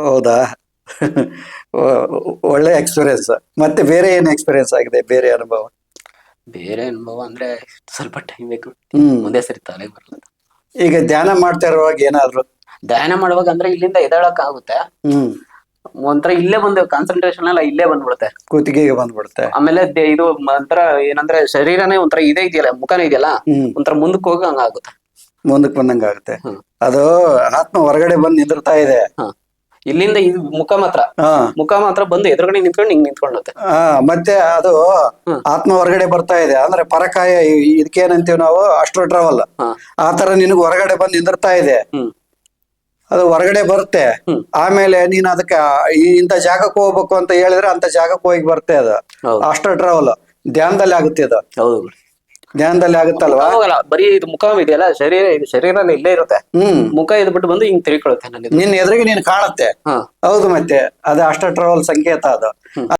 ಹೌದಾ. ಒಳ್ಳೆ ಎಕ್ಸ್ಪೀರಿಯನ್ಸ್ ಮತ್ತೆ ಬೇರೆ ಏನು ಎಕ್ಸ್ಪೀರಿಯನ್ಸ್ ಆಗಿದೆ? ಬೇರೆ ಅನುಭವ? ಬೇರೆ ಅನುಭವ ಅಂದ್ರೆ ಸ್ವಲ್ಪ ಟೈಮ್ ಬೇಕು. ಹ್ಮ್. ಮುಂದೆ ಸರಿ ತಲೆಗೆ ಬರಲ್ಲ. ಈಗ ಧ್ಯಾನ ಮಾಡ್ತಾ ಇರುವಾಗ ಏನಾದ್ರು? ಧ್ಯಾನ ಮಾಡುವಾಗ ಅಂದ್ರೆ ಇಲ್ಲಿಂದ ಎದ್ದೇಳಕ್ ಆಗುತ್ತೆ. ಹ್ಮ್. ಒಂಥರ ಇಲ್ಲೇ ಬಂದು ಕಾನ್ಸಂಟ್ರೇಷನ್ ಎಲ್ಲ ಇಲ್ಲೇ ಬಂದ್ಬಿಡುತ್ತೆ. ಕುತ್ತಿಗೆಗೆ ಬಂದ್ಬಿಡುತ್ತೆ. ಆಮೇಲೆ ದೇ- ಇದು ಒಂಥರ ಏನಂದ್ರೆ ಶರೀರನೇ ಒಂಥರ ಇದೇ ಇದೆಯಲ್ಲ ಮುಖನೇ ಇದೆಯಲ್ಲ ಹ್ಮ್. ಒಂಥರ ಮುಂದಕ್ಕೆ ಹೋಗಿ ಹಂಗಾಗುತ್ತೆ ಮುಂದಕ್ಕೆ ಬಂದಂಗ ಆಗುತ್ತೆ ಹ್ಮ್. ಅದು ಆತ್ಮ ಹೊರಗಡೆ ಬಂದು ನಿಂದಿರ್ತಾ ಇದೆ. ಹ. ಇಲ್ಲಿಂದ ಇದು ಮುಖ ಮಾತ್ರ. ಹಾ. ಮುಖ ಮಾತ್ರ ಬಂದು ಎದುರುಗಡೆ ನಿಂತ್ಕೊಂಡು ಹಿಂಗ್ ನಿಂತ್ಕೊಂಡ್ ಆ, ಮತ್ತೆ ಅದು ಆತ್ಮ ಹೊರಗಡೆ ಬರ್ತಾ ಇದೆ. ಅಂದ್ರೆ ಪರಕಾಯ ಇ- ಇದಕ್ಕೇನಂತೀವಿ ನಾವು? ಅಷ್ಟು ಟ್ರಾವಲ್. ಆತರ ಆ ತರ ನಿನಗೆ ಹೊರಗಡೆ ಬಂದು ನಿಂದಿರ್ತಾ ಇದೆ. ಹ್ಮ್. ಅದು ಹೊರಗಡೆ ಬರುತ್ತೆ. ಆಮೇಲೆ ನೀನ್ ಅದಕ್ಕೆ ಇಂತ ಇಂಥ ಜಾಗಕ್ಕೆ ಹೋಗ್ಬೇಕು ಅಂತ ಹೇಳಿದ್ರೆ ಅಂತ ಜಾಗಕ್ಕೆ ಹೋಗಿ ಬರುತ್ತೆ ಅದು. ಹೌದು. Travel travel. ಧ್ಯಾನದಲ್ಲಿ ಆಗುತ್ತೆ ಅದು. ಹೌದು. ಧ್ಯಾನದಲ್ಲಿ ಆಗುತ್ತಲ್ವಾ? ಹೋಗಲ್ಲ ಬರೀ ಇದು ಮುಖ ಇದೆಯಲ್ಲ ಶರೀರ ಇದು ಶರೀರ ಇಲ್ಲೇ ಇರುತ್ತೆ. ಹ್ಮ್. ಮುಖ ಇದು ಬಿಟ್ಟು ಬಂದು ಹಿಂಗ್ ತಿಳ್ಕೊಳುತ್ತೆ ನಿನ್ ನಿನ್ನ ಎದುರಿಗೆ ನೀನ್ ಕಾಣುತ್ತೆ. ಹಾ. ಹೌದು ಮತ್ತೆ ಅದು ಅಷ್ಟ ಟ್ರಾವಲ್ ಸಂಕೇತ ಅದು.